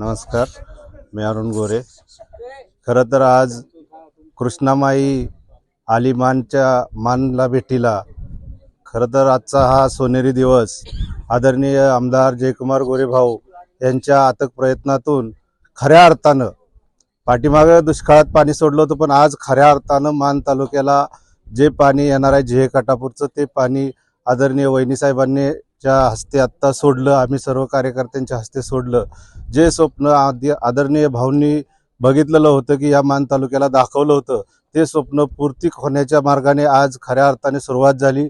नमस्कार मी अरुण गोरे. खरं तर आज कृष्णामाई आलिमानच्या मानला भेटीला खरं तर आजचा हा सोनेरी दिवस आदरणीय आमदार जयकुमार गोरे भाऊ यांच्या आतक प्रयत्नातून खऱ्या अर्थानं पाठीमागं दुष्काळात पाणी सोडलं होतं पण आज खऱ्या अर्थानं मान तालुक्याला जे पाणी येणार आहे झेहे काटापूरचं ते पाणी आदरणीय वहिनीसाहेबांनी च्या हस्ते आत्ता सोडलं आम्ही सर्व कार्यकर्त्यांच्या हस्ते सोडलं. जे स्वप्न आदि आदरणीय भाऊंनी बघितलेलं होतं की या मान तालुक्याला दाखवलं होतं ते स्वप्न पूर्ती होण्याच्या मार्गाने आज खऱ्या अर्थाने सुरुवात झाली.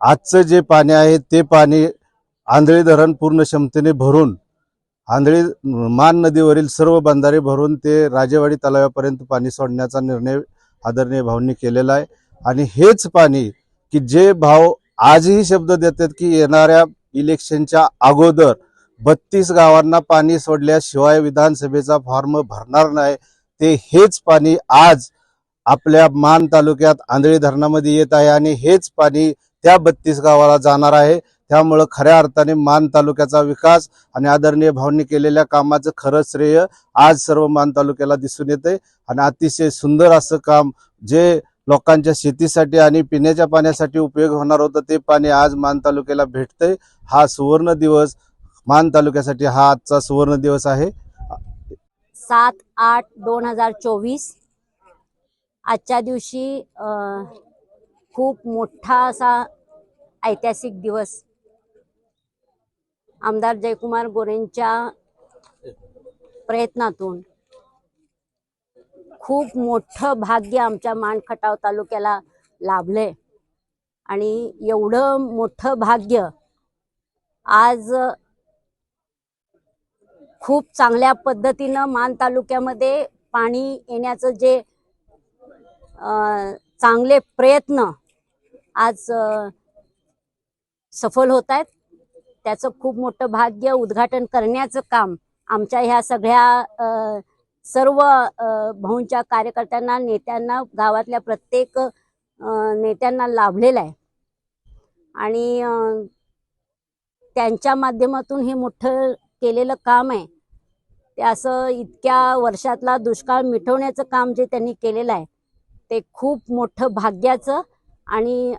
आजचं जे पाणी आहे ते पाणी आंधळी धरण पूर्ण क्षमतेने भरून आंधळी मान नदीवरील सर्व बंधारे भरून ते राजेवाडी तलावापर्यंत पाणी सोडण्याचा निर्णय आदरणीय भाऊंनी केलेला आहे. आणि हेच पाणी की जे भाव आजही शब्द देतात की येणाऱ्या इलेक्शनच्या अगोदर बत्तीस गावांना पाणी सोडल्याशिवाय विधानसभेचा फॉर्म भरणार नाही. ते हेच पाणी आज आपल्या मान तालुक्यात आंधळी धरणामध्ये येत आहे आणि हेच पाणी त्या बत्तीस गावाला जाणार आहे. त्यामुळं खऱ्या अर्थाने मान तालुक्याचा विकास आणि आदरणीय भावनी केलेल्या कामाचं खरं श्रेय आज सर्व मान तालुक्याला दिसून येते आणि अतिशय सुंदर असं काम जे लोकांच्या शेतीसाठी आणि पिण्याच्या पाण्यासाठी उपयोग होणार होता ते पाणी आज मान तालुक्याला भेटतंय. हा सुवर्ण दिवस मान तालुक्यासाठी हा आजचा सुवर्ण दिवस आहे. सात आठ दोन हजार चोवीस. आजच्या दिवशी खूप मोठा असा ऐतिहासिक दिवस. आमदार जयकुमार गोरेंच्या प्रयत्नातून खूप मोठं भाग्य आमच्या मानखटाव तालुक्याला लाभले आणि एवढं मोठं भाग्य आज खूप चांगल्या पद्धतीनं मान तालुक्यामध्ये पाणी येण्याचं जे चांगले प्रयत्न आज सफल होत आहेत त्याचं खूप मोठं भाग्य उद्घाटन करण्याचं काम आमच्या ह्या सगळ्या सर्व भाऊंच्या कार्यकर्त्यांना नेत्यांना गावातल्या प्रत्येक नेत्यांना लाभलेला आहे. आणि त्यांच्या माध्यमातून हे मोठं केलेलं काम आहे. ते असं इतक्या वर्षातला दुष्काळ मिटवण्याचं काम जे त्यांनी केलेलं आहे ते खूप मोठं भाग्याचं आणि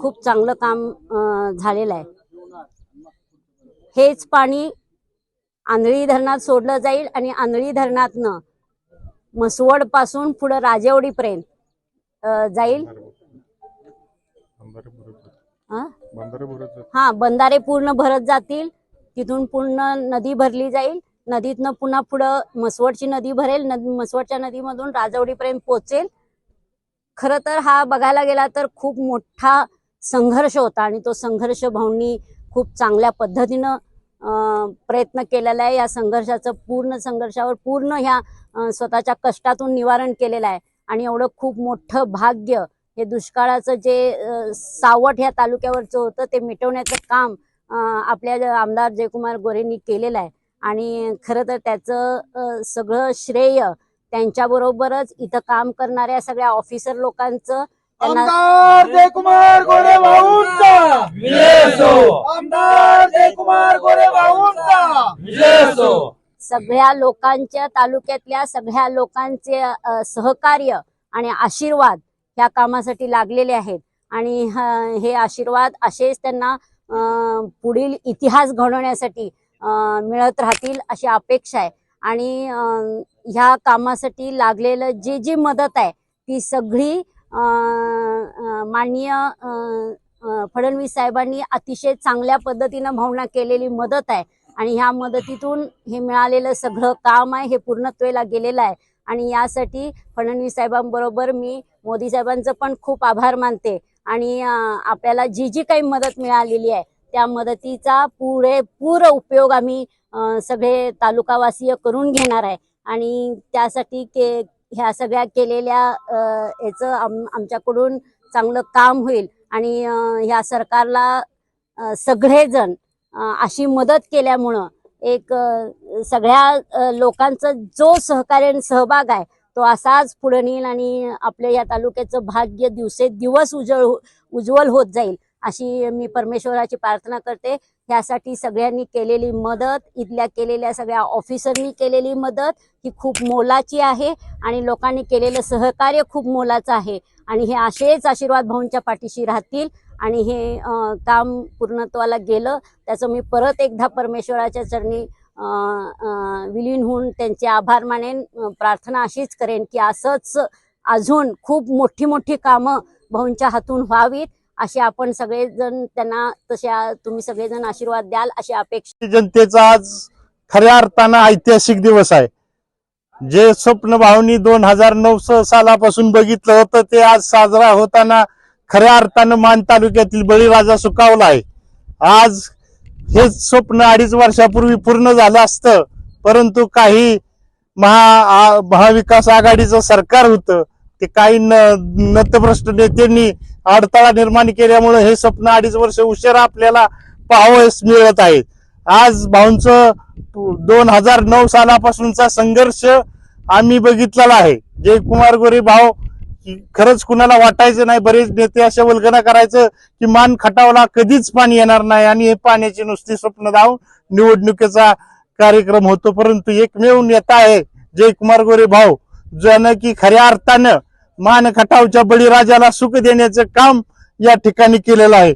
खूप चांगलं काम झालेलं आहे. हेच पाणी आंधळी धरणात सोडलं जाईल आणि आंधळी धरणातनं म्हसवडपासून पुढं राजेवडीपर्यंत जाईल. हा? हा बंधारे पूर्ण भरत जातील. तिथून पूर्ण नदी भरली जाईल. नदीतनं पुन्हा पुढं म्हसवडची नदी भरेल. नदी म्हसवडच्या नदीमधून राजवडीपर्यंत पोचेल. खरं तर हा बघायला गेला तर खूप मोठा संघर्ष होता आणि तो संघर्ष भाऊंनी खूप चांगल्या पद्धतीनं प्रयत्न केलेला आहे. या संघर्षाचं पूर्ण संघर्षावर पूर्ण ह्या स्वतःच्या कष्टातून निवारण केलेलं आहे. आणि एवढं खूप मोठं भाग्य हे दुष्काळाचं जे सावट ह्या तालुक्यावरचं होतं ते मिटवण्याचं काम आपल्या आमदार जयकुमार गोरेंनी केलेलं आहे. आणि खरं तर त्याचं सगळं श्रेय त्यांच्याबरोबरच इथं काम करणाऱ्या सगळ्या ऑफिसर लोकांचं आमदार जयकुमार गोरे भाऊंचा. विजय असो आमदार जयकुमार गोरे भाऊंचा. विजय असो सगळ्या लोकांच्या तालुक्यातल्या सगळ्या लोकांचे अ, सहकार्य आणि आशीर्वाद ह्या कामासाठी लागलेले आहेत. आणि ह- हे आशीर्वाद असेच त्यांना अ, पुढील इतिहास घडवण्यासाठी अ, मिळत राहतील अशी अपेक्षा आहे. आणि अ, ह्या कामासाठी लागलेलं जी जी मदत आहे ती सगळी माननीय फडणवीस साहेबांनी अतिशय चांगल्या पद्धतीनं भावना केलेली मदत आहे. आणि ह्या मदतीतून हे मिळालेलं सगळं काम आहे हे पूर्णत्वेला गेलेलं आहे. आणि यासाठी फडणवीस साहेबांबरोबर मी मोदी साहेबांचं पण खूप आभार मानते. आणि आपल्याला जी जी काही मदत मिळालेली आहे त्या मदतीचा पुरेपूर उपयोग आम्ही सगळे तालुकावासीय करून घेणार आहे. आणि त्यासाठी के ह्या सगळ्या केलेल्या याचं आम आमच्याकडून चांगलं काम होईल. आणि ह्या सरकारला सगळेजण अशी मदत केल्यामुळं एक सगळ्या लोकांचा जो सहकार्य आणि सहभाग आहे तो असाच पुढे नेईल आणि आपल्या या तालुक्याचं भाग्य दिवसे दिवस उजळ उज्ज्वल होत जाईल. अशी मी परमेश्वराची प्रार्थना करते. ह्यासाठी सगळ्यांनी केलेली मदत इथल्या केलेल्या सगळ्या ऑफिसरनी केलेली मदत ही खूप मोलाची आहे आणि लोकांनी केलेलं सहकार्य खूप मोलाचं आहे. आणि हे असेच आशीर्वाद भाऊंच्या पाठीशी राहतील आणि हे काम पूर्णत्वाला गेलं. त्याचं मी परत एकदा परमेश्वराच्या चरणी विलीन होऊन त्यांचे आभार मानेन. प्रार्थना अशीच करेन की असंच अजून खूप मोठी मोठी कामं भाऊंच्या हातून व्हावीत. असे आपण सगळेजण त्यांना तशा तुम्ही सगळेजण आशीर्वाद द्याल अशी अपेक्षा. जनतेचा आज खऱ्या अर्थानं ऐतिहासिक दिवस आहे. जे स्वप्न भावनी दोन हजार नऊ सालापासून बघितलं होतं ते आज साजरा होताना खऱ्या अर्थानं मान तालुक्यातील बळीराजा सुकावला आहे. आज हे स्वप्न अडीच वर्षापूर्वी पूर्ण झालं असतं परंतु काही महा महाविकास आघाडीचं सरकार होतं ते काही न नतभ्रष्ट नेत्यांनी अडथळा निर्माण केल्यामुळे हे स्वप्न अडीच वर्ष उशिरा आपल्याला पाहावयास मिळत आहे. आज भाऊंचं दोन हजार नऊ सालापासूनचा संघर्ष आम्ही बघितलेला आहे. जयकुमार गोरे भाऊ खरंच कुणाला वाटायचं नाही बरेच नेते अशा वल्गना करायचं की मान खटावला कधीच पाणी येणार नाही आणि हे पाण्याची नुसती स्वप्न धावून निवडणुकीचा कार्यक्रम होतो. परंतु एकमेव नेता आहे जयकुमार गोरे भाऊ. ज्यानं की खऱ्या अर्थानं मान खटावच्या बळीराजाला सुख देण्याचं काम या ठिकाणी केलेलं आहे.